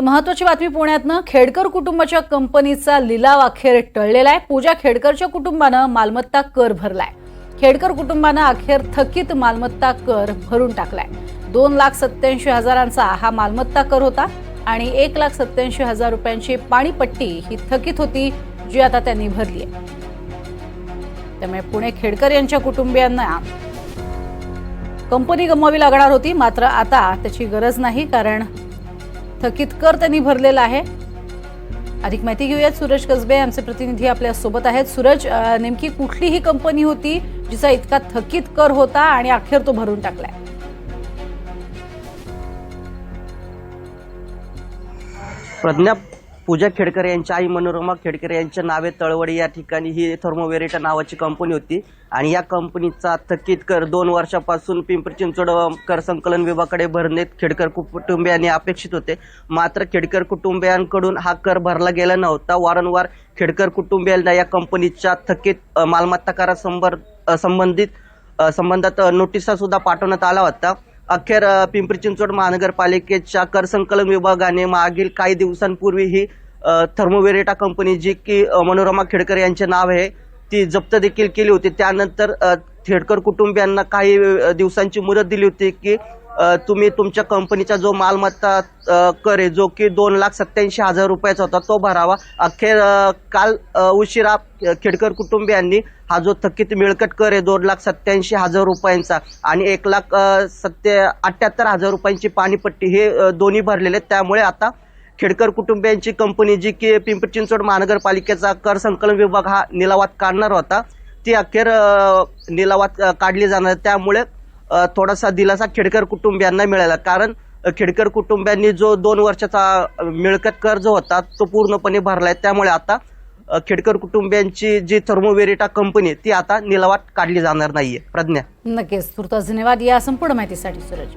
तर महत्वाची बातमी पुण्यातनं खेडकर कुटुंबाच्या कंपनीचा लिलाव अखेर टळलेला आहे. पूजा खेडकरच्या कुटुंबानं मालमत्ता कर भरलाय. खेडकर कुटुंबानं अखेर थकीत मालमत्ता कर भरून टाकलाय. दोन लाख सत्याऐंशी हजारांचा हा मालमत्ता कर होता आणि एक लाख सत्याऐंशी हजार रुपयांची पाणीपट्टी ही थकीत होती जी आता त्यांनी भरली आहे त्यामुळे पुणे खेडकर यांच्या कुटुंबियांना कंपनी गमवावी लागणार होती. मात्र आता त्याची गरज नाही कारण थकीत कर त्यांनी भरलेला आहे. अधिक माहिती घेऊयात. सूरज कसबे आमचे प्रतिनिधी आपल्यासोबत आहेत. सूरज नेमकी कुठली ही कंपनी होती जिचा इतका थकीत कर होता आणि अखेर तो भरून टाकलाय? प्रज्ञा पूजा खेडकर यांच्या आई मनोरमा खेडकर यांच्या नावे तळवडे या ठिकाणी ही थर्मोवेरेटा नावाची कंपनी होती. आणि या कंपनीचा थकीत कर दोन वर्षापासून पिंपरी चिंचवड कर संकलन विभागाकडे भरणे खेडकर कुटुंबियांनी अपेक्षित होते. मात्र खेडकर कुटुंबियांकडून हा कर भरला गेला नव्हता. वारंवार खेडकर कुटुंबियांना या कंपनीच्या थकीत मालमत्ता करासंबर संबंधित संबंधात नोटिसा सुद्धा पाठवण्यात आला होता. अखेर पिंपरी चिंचवड महानगरपालिकेच्या कर संकलन विभागाने मागील काही दिवसांपूर्वी ही थर्मोवेरेटा कंपनी जी की मनोरमा खेडकर यांचे नाव आहे ती जप्त देखील केली होती. त्यानंतर थेडकर खेडकर कुटुंबियांना काही दिवसांची मुदत दिली होती की तुम्ही तुमच्या कंपनीचा जो मालमत्ता करे कर आहे जो की दोन लाख सत्याऐंशी हजार रुपयाचा होता तो भरावा. अखेर काल उशिरा खेडकर कुटुंबियांनी हा जो थकीत मिळकत कर आहे दोन लाख सत्याऐंशी हजार रुपयांचा आणि एक लाख सत्या अठ्ठ्याहत्तर अठ्याहत्तर हजार रुपयांची पाणीपट्टी हे दोन्ही भरलेले आहेत. त्यामुळे आता खेडकर कुटुंबियांची कंपनी जी की पिंपरी चिंचवड महानगरपालिकेचा कर संकलन विभाग हा निलावात काढणार होता. ती अखेर निलावात काढली जाणार त्यामुळे थोडासा दिलासा खेडकर कुटुंबियांना मिळाला. कारण खेडकर कुटुंबियांनी जो दोन वर्षाचा मिळकत कर जो होता तो पूर्णपणे भरलाय. त्यामुळे आता खेडकर कुटुंबियांची जी थर्मोवेरिटा कंपनी आहे, ती आता निलावात काढली जाणार नाहीये. प्रज्ञा. नक्कीच. तुर्तास धन्यवाद या संपूर्ण माहितीसाठी सूरज.